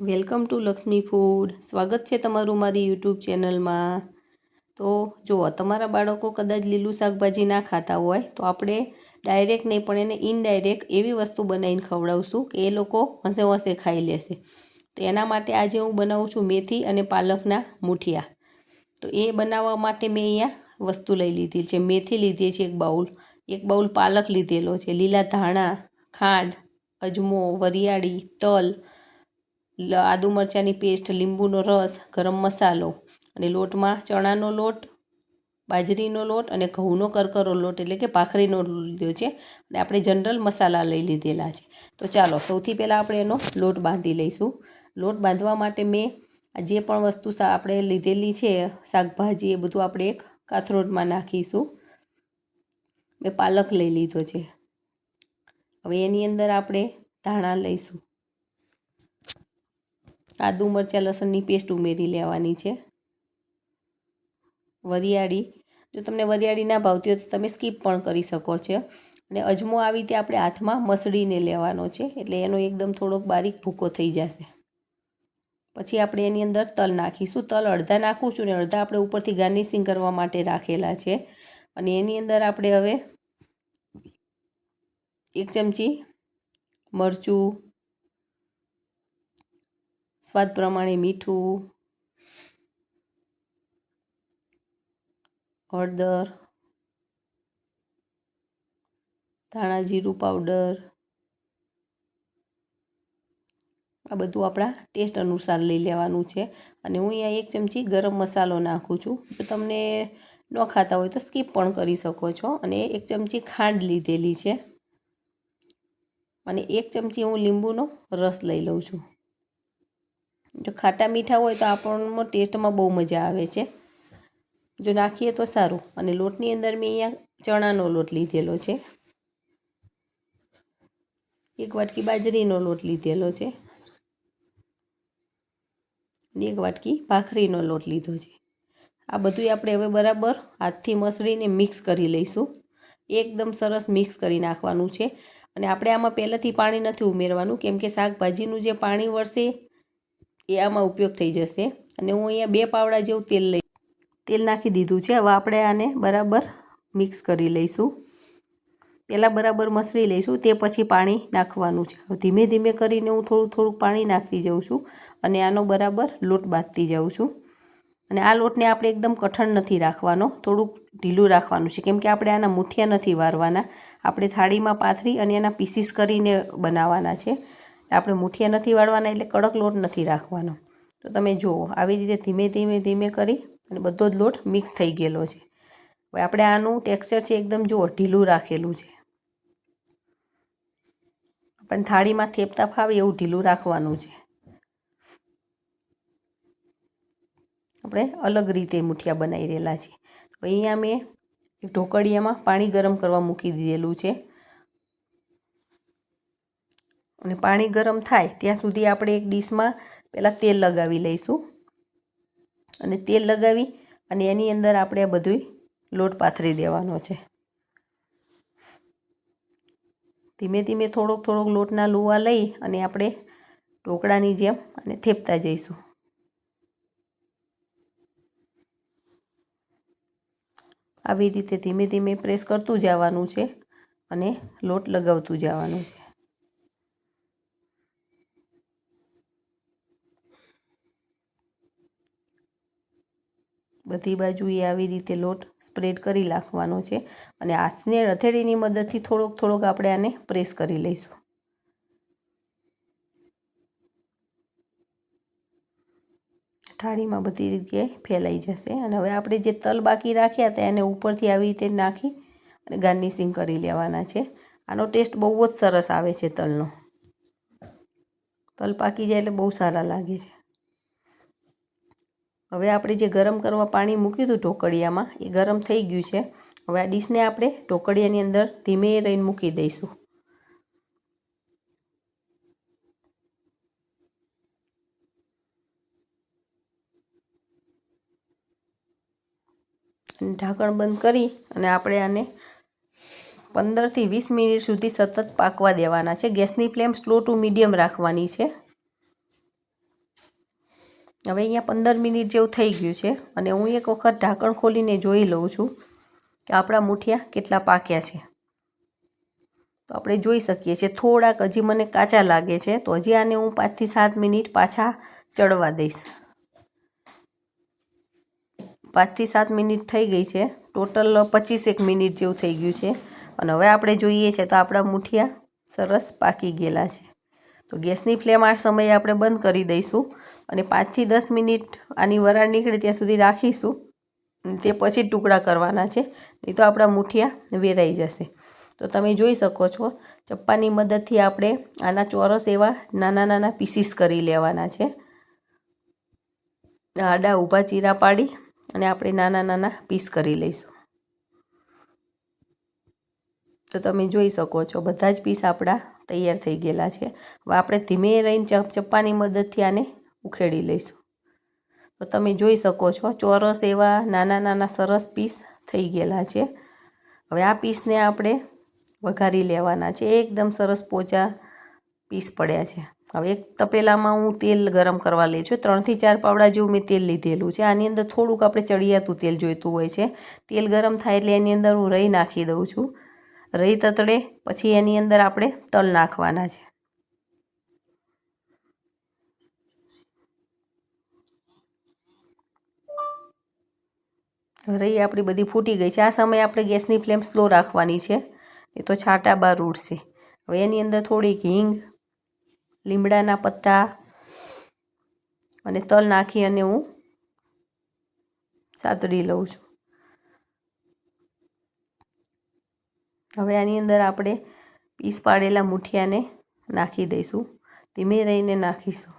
Welcome to Lakshmi food. સ્વાગત છે તમારું મારી યુટ્યુબ ચેનલમાં. તો જુઓ, તમારા બાળકો કદાચ લીલું શાકભાજી ના ખાતા હોય, તો આપણે ડાયરેક્ટ નહીં, પણ એને ઇનડાયરેક્ટ એવી વસ્તુ બનાવીને ખવડાવશું કે એ લોકો હસે હસે ખાઈ લેશે. તો એના માટે આજે હું બનાવું છું મેથી અને પાલકના મૂઠિયા. તો એ બનાવવા માટે મેં અહીંયા વસ્તુ લઈ લીધી છે. મેથી લીધી છે એક બાઉલ. એક બાઉલ પાલક લીધેલો છે. લીલા ધાણા, ખાંડ, અજમો, વરિયાળી, તલ આદુ મરચાંની પેસ્ટ, લીંબુનો રસ, ગરમ મસાલો અને લોટમાં ચણાનો લોટ, બાજરીનો લોટ અને ઘઉંનો કરકરો લોટ એટલે કે ભાખરીનો લીધો છે અને આપણે જનરલ મસાલા લઈ લીધેલા છે. તો ચાલો, સૌથી પહેલાં આપણે એનો લોટ બાંધી લઈશું. લોટ બાંધવા માટે મેં જે પણ વસ્તુ આપણે લીધેલી છે, શાકભાજી એ બધું આપણે એક કાથરોટમાં નાખીશું. મેં પાલક લઈ લીધો છે. હવે એની અંદર આપણે ધાણા લઈશું. આદુ મરચાં, લસણની પેસ્ટ ઉમેરી લેવાની છે. વરિયાળી, જો તમને વરિયાળી ના ભાવતી હોય તો તમે સ્કીપ પણ કરી શકો છો. અને અજમો આવી રીતે આપણે હાથમાં મસળીને લેવાનો છે, એટલે એનો એકદમ થોડોક બારીક ભૂકો થઈ જશે. પછી આપણે એની અંદર તલ નાખીશું. તલ અડધા નાખું છું ને અડધા આપણે ઉપરથી ગાર્નિશિંગ કરવા માટે રાખેલા છે. અને એની અંદર આપણે હવે એક ચમચી મરચું સ્વાદ પ્રમાણે મીઠું, હળદર, ધાણા જીરું પાવડર, આ બધું આપણા ટેસ્ટ અનુસાર લઈ લેવાનું છે. અને હું અહીંયા એક ચમચી ગરમ મસાલો નાખું છું. જો તમને ન ખાતા હોય તો સ્કીપ પણ કરી શકો છો. અને એક ચમચી ખાંડ લીધેલી છે. અને એક ચમચી હું લીંબુનો રસ લઈ લઉં છું. જો ખાટા મીઠા હોય તો આપણને ટેસ્ટમાં બહુ મજા આવે છે. જો નાખીએ તો સારું. અને લોટની અંદર મેં અહીંયા ચણાનો લોટ લીધેલો છે. એક વાટકી બાજરીનો લોટ લીધેલો છે. અને એક વાટકી ભાખરીનો લોટ લીધો છે. આ બધું આપણે હવે બરાબર હાથથી મસળીને મિક્સ કરી લઈશું. એકદમ સરસ મિક્સ કરી નાખવાનું છે. અને આપણે આમાં પહેલાંથી પાણી નથી ઉમેરવાનું. કેમ કે શાકભાજીનું જે પાણી વળશે એ આમાં ઉપયોગ થઈ જશે. અને હું અહીંયા બે પાવડા જેવું તેલ લઈ, તેલ નાખી દીધું છે. હવે આપણે આને બરાબર મિક્સ કરી લઈશું. પહેલાં બરાબર મસળી લઈશું. તે પછી પાણી નાખવાનું છે. ધીમે ધીમે કરીને હું થોડું, થોડુંક પાણી નાખતી જાઉં છું. અને આનો બરાબર લોટ બાંધતી જાઉં છું. અને આ લોટને આપણે એકદમ કઠણ નથી રાખવાનો. થોડુંક ઢીલું રાખવાનું છે. કેમ કે આપણે આના મુઠિયા નથી વારવાના. આપણે થાળીમાં પાથરી અને એના પીસીસ કરીને બનાવવાના છે. આપણે મુઠિયા નથી વાળવાના એટલે કડક લોટ નથી રાખવાનો. તો તમે જુઓ, આવી રીતે ધીમે ધીમે ધીમે કરી અને બધો જ લોટ મિક્સ થઈ ગયેલો છે. હવે આપણે આનું ટેક્સચર છે એકદમ, જુઓ, ઢીલું રાખેલું છે. પણ થાળીમાં થેપતા ફાવે એવું ઢીલું રાખવાનું છે. આપણે અલગ રીતે મુઠિયા બનાવી રહેલા છીએ. તો અહીંયા મેં એક ઢોકળિયામાં પાણી ગરમ કરવા મૂકી દીધેલું છે. અને પાણી ગરમ થાય ત્યાં સુધી આપણે એક ડીશમાં પહેલાં તેલ લગાવી લઈશું. અને તેલ લગાવી અને એની અંદર આપણે આ બધું લોટ પાથરી દેવાનો છે. ધીમે ધીમે થોડોક થોડોક લોટના લુવા લઈ અને આપણે ઢોકળાની જેમ અને થેપતા જઈશું. આવી રીતે ધીમે ધીમે પ્રેસ કરતું જવાનું છે અને લોટ લગાવતું જવાનું છે. બધી બાજુએ આવી રીતે લોટ સ્પ્રેડ કરી નાખવાનો છે અને હાથને હથેળીની મદદથી થોડોક થોડોક આપણે આને પ્રેસ કરી લઈશું. થાળીમાં બધી રીતે ફેલાઈ જશે અને હવે આપણે જે તલ બાકી રાખ્યા હતા એને ઉપરથી આવી રીતે નાખી અને ગાર્નિશિંગ કરી લેવાના છે. આનો ટેસ્ટ બહુ જ સરસ આવે છે તલનો. તલ પાકી જાય એટલે બહુ સારા લાગે છે. હવે આપણે જે ગરમ કરવા પાણી મૂક્યું હતું ઢોકળિયામાં, એ ગરમ થઈ ગયું છે. હવે આ ડીશને આપણે ઢોકળિયાની અંદર ધીમે રહીને મૂકી દઈશું. ઢાંકણ બંધ કરી અને આપણે આને પંદરથી વીસ મિનિટ સુધી સતત પાકવા દેવાના છે. ગેસની ફ્લેમ સ્લો ટુ મીડિયમ રાખવાની છે. હવે અહીંયા પંદર મિનિટ જેવું થઈ ગયું છે અને હું એક વખત ઢાંકણ ખોલીને જોઈ લઉં છું કે આપણા મુઠિયા કેટલા પાક્યા છે. તો આપણે જોઈ શકીએ છીએ થોડાક હજી મને કાચા લાગે છે, તો હજી આને હું પાંચથી સાત મિનિટ પાછા ચડવા દઈશ. પાંચથી સાત મિનિટ થઈ ગઈ છે, ટોટલ પચીસેક મિનિટ જેવું થઈ ગયું છે અને હવે આપણે જોઈએ છે તો આપણા મુઠિયા સરસ પાકી ગયેલા છે. તો ગેસની ફ્લેમ આ સમયે આપણે બંધ કરી દઈશું. અને પાંચથી દસ મિનિટ આની વરાળ નીકળે ત્યાં સુધી રાખીશું. તે પછી ટુકડા કરવાના છે. નહીં તો આપણા મુઠિયા વેરાઈ જશે. તો તમે જોઈ શકો છો, ચપ્પાની મદદથી આપણે આના ચોરસ એવા નાના નાના પીસીસ કરી લેવાના છે. આડા ઊભા ચીરા પાડી અને આપણે નાના નાના પીસ કરી લઈશું. તો તમે જોઈ શકો છો, બધા જ પીસ આપણા તૈયાર થઈ ગયેલા છે. હવે આપણે ધીમે રહીને ચપ્પાની મદદથી આને ઉખેડી લઈશું. તો તમે જોઈ શકો છો, ચોરસ એવા નાના નાના સરસ પીસ થઈ ગયેલા છે. હવે આ પીસને આપણે વઘારી લેવાના છે. એકદમ સરસ પોચા પીસ પડ્યા છે. હવે એક તપેલામાં હું તેલ ગરમ કરવા લઈ છું. ત્રણથી ચાર પાવડા જેવું મેં તેલ લીધેલું છે. આની અંદર થોડુંક આપણે ચડિયાતું તેલ જોઈતું હોય છે. તેલ ગરમ થાય એટલે એની અંદર હું રહી નાખી દઉં છું. રહી તતડે, પછી એની અંદર આપણે તલ નાખવાના છે. રહી આપણી બધી ફૂટી ગઈ છે. આ સમયે આપણે ગેસની ફ્લેમ સ્લો રાખવાની છે. એ તો છાંટા બહાર ઉડશે. હવે એની અંદર થોડીક હિંગ, લીમડાના પત્તા અને તલ નાખી અને હું સાતડી લઉં છું. હવે આની અંદર આપણે પીસ પાડેલા મુઠિયાને નાખી દઈશું. ધીમે રહીને નાખીશું.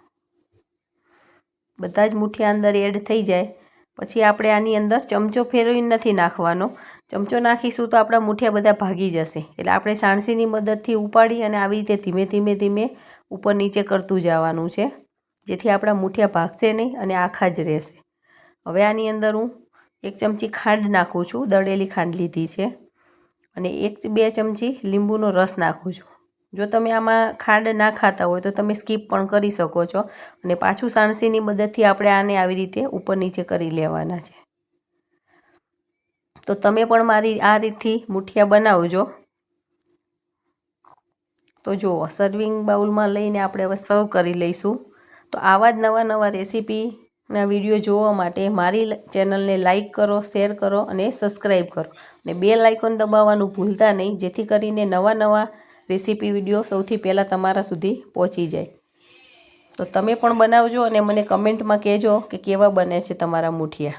બધા જ મુઠિયા અંદર એડ થઈ જાય. પછી આપણે આની અંદર ચમચો ફેરવીને નથી નાખવાનો. ચમચો નાખીશું તો આપણા મૂઠિયા બધા ભાગી જશે. એટલે આપણે સાણસીની મદદથી ઉપાડી અને આવી રીતે ધીમે ધીમે ધીમે ઉપર નીચે કરતું જવાનું છે. જેથી આપણા મૂઠિયા ભાગશે નહીં અને આખા જ રહેશે. હવે આની અંદર હું એક ચમચી ખાંડ નાખું છું. દળેલી ખાંડ લીધી છે. અને એક બે ચમચી લીંબુનો રસ નાખું છું. જો તમે આમાં ખાંડ ના ખાતા હોય તો તમે સ્કીપ પણ કરી શકો છો અને પાછું સાણસીની મદદથી આપણે આને આવી રીતે ઉપર નીચે કરી લેવાના છે. તો તમે પણ મારી આ રીતથી મુઠિયા બનાવજો. તો જુઓ સર્વિંગ બાઉલમાં લઈને આપણે હવે સર્વ કરી લઈશું. તો આવા જ નવા નવા રેસીપીના વીડિયો જોવા માટે મારી ચેનલને લાઇક કરો શેર કરો અને સબસ્ક્રાઈબ કરો. અને બે લાઇકોન દબાવવાનું ભૂલતા નહીં, જેથી કરીને નવા નવા રેસીપી વીડિયો સૌથી પહેલાં તમારા સુધી પહોંચી જાય. તો તમે પણ બનાવજો અને મને કમેન્ટમાં કહેજો કે કેવા બને છે તમારા મુઠિયા.